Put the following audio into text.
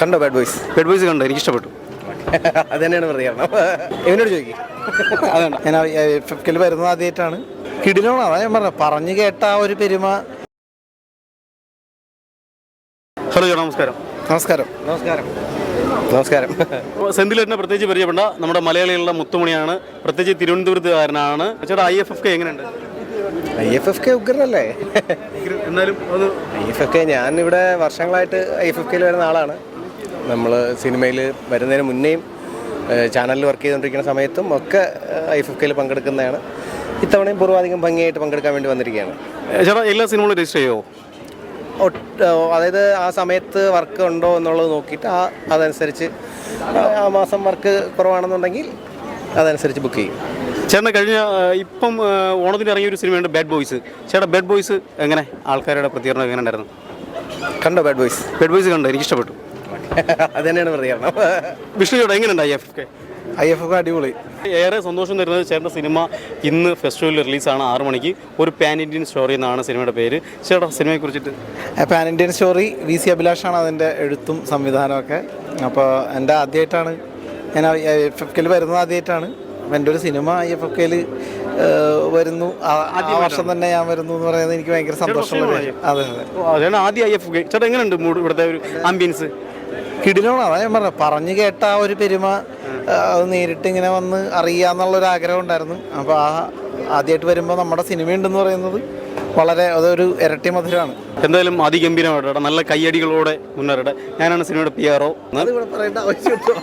കണ്ടോ bad boys bad boys കണ്ടോ? എനിക്ക് ഇഷ്ടപ്പെട്ടു അത് തന്നെയാണ് പറയുന്നത് ഇവനോട് ചോദിക്കും. അതാണ് ഞാൻ ഫിഫ്റ്റിൽ വരുന്നത് ആദ്യമായിട്ടാണ്. കിടിലോണോ അതാ ഞാൻ പറഞ്ഞത് പറഞ്ഞു കേട്ട ആ ഒരു പെരുമ. ഹലോ ജോ നമസ്കാരം. നമസ്കാരം. നമസ്കാരം. നമസ്കാരം. സെന്തിലേറ്റിനെ പ്രത്യേകിച്ച് പരിചയപ്പെട്ട നമ്മുടെ മലയാളികളുടെ മുത്തുമണിയാണ്. പ്രത്യേകിച്ച് തിരുവനന്തപുരത്തുകാരനാണ്. ചേട്ടാ ഐ എഫ് എഫ് കെ എങ്ങനെയുണ്ട്? ഐ എഫ് എഫ് കെ ഉഗ്രനല്ലേ? എന്നാലും ഐ എഫ് എഫ് കെ ഞാൻ ഇവിടെ വർഷങ്ങളായിട്ട് ഐ എഫ് എഫ് കെയിൽ വരുന്ന ആളാണ്. നമ്മൾ സിനിമയിൽ വരുന്നതിന് മുന്നേയും ചാനലിൽ വർക്ക് ചെയ്തുകൊണ്ടിരിക്കുന്ന സമയത്തും ഒക്കെ ഐ എഫ് കെയിൽ പങ്കെടുക്കുന്നതാണ്. ഇത്തവണയും പൂർവാധികം ഭംഗിയായിട്ട് പങ്കെടുക്കാൻ വേണ്ടി വന്നിരിക്കുകയാണ്. ചേട്ടാ എല്ലാ സിനിമകളും രജിസ്റ്റർ ചെയ്യുമോ ഒട്ട് അതായത് ആ സമയത്ത് വർക്ക് ഉണ്ടോ എന്നുള്ളത് നോക്കിയിട്ട് ആ അതനുസരിച്ച് ആ മാസം വർക്ക് കുറവാണെന്നുണ്ടെങ്കിൽ അതനുസരിച്ച് ബുക്ക് ചെയ്യും. ചേട്ടനെ കഴിഞ്ഞ ഇപ്പം ഓണത്തിന് ഇറങ്ങിയ ഒരു സിനിമയുണ്ട് ബാഡ് ബോയ്സ് ചേട്ടാ ബാഡ് ബോയ്സ് എങ്ങനെ? ആൾക്കാരുടെ പ്രതികരണം എങ്ങനെ ഉണ്ടായിരുന്നു? കണ്ടോ ബാഡ് ബോയ്സ് ബാഡ് ബോയ്സ് കണ്ടോ? എനിക്ക് ഇഷ്ടപ്പെട്ടു അത് തന്നെയാണ് പ്രതികരണം വിഷ്ണു ചേട്ടാ എങ്ങനെയുണ്ട് I F K I F ഒക്കെ അടിപൊളി. ഏറെ സന്തോഷം തരുന്നത് ചേട്ടന്റെ സിനിമ ഇന്ന് ഫെസ്റ്റിവലിൽ റിലീസാണ് ആറ് മണിക്ക്. ഒരു പാൻ ഇന്ത്യൻ സ്റ്റോറി എന്നാണ് സിനിമയുടെ പേര്. ചേട്ടാ സിനിമയെ കുറിച്ചിട്ട്. Pan Indian story V C അഭിലാഷാണ് അതിന്റെ എഴുത്തും സംവിധാനമൊക്കെ അപ്പോൾ എന്റെ ആദ്യമായിട്ടാണ് ഞാൻ ഐ എഫ് എഫ് കെയിൽ വരുന്നത് ആദ്യമായിട്ടാണ്. എന്റെ ഒരു സിനിമ ഐ എഫ് എഫ് കെയിൽ വരുന്നു. ആ- വർഷം തന്നെ ഞാൻ വരുന്നു എന്ന് പറയുന്നത് എനിക്ക് ഭയങ്കര സന്തോഷമുള്ള അതെ അതെ. ആദ്യം ഐ എഫ് കെ? ചേട്ടാ എങ്ങനെയുണ്ട് മൂഡ് ഇവിടുത്തെ ഒരു ആംബിയൻസ് കിടിലാണ് അതാ ഞാൻ പറഞ്ഞത് പറഞ്ഞു കേട്ട ആ ഒരു പെരുമ അത് നേരിട്ട് ഇങ്ങനെ വന്ന് അറിയാന്നുള്ളൊരു ആഗ്രഹം ഉണ്ടായിരുന്നു. അപ്പോൾ ആ ആദ്യമായിട്ട് വരുമ്പോൾ നമ്മുടെ സിനിമയുണ്ടെന്ന് പറയുന്നത് വളരെ അതൊരു ഇരട്ടി മധുരമാണ് എന്തായാലും അതിഗംഭീരമായിട്ട് നല്ല കയ്യടികളോടെ മുന്നേറട്ടെ. ഞാനാണ് സിനിമയുടെ പി ആർ ഒ ഇവിടെ പറയേണ്ട ആവശ്യമുണ്ടോ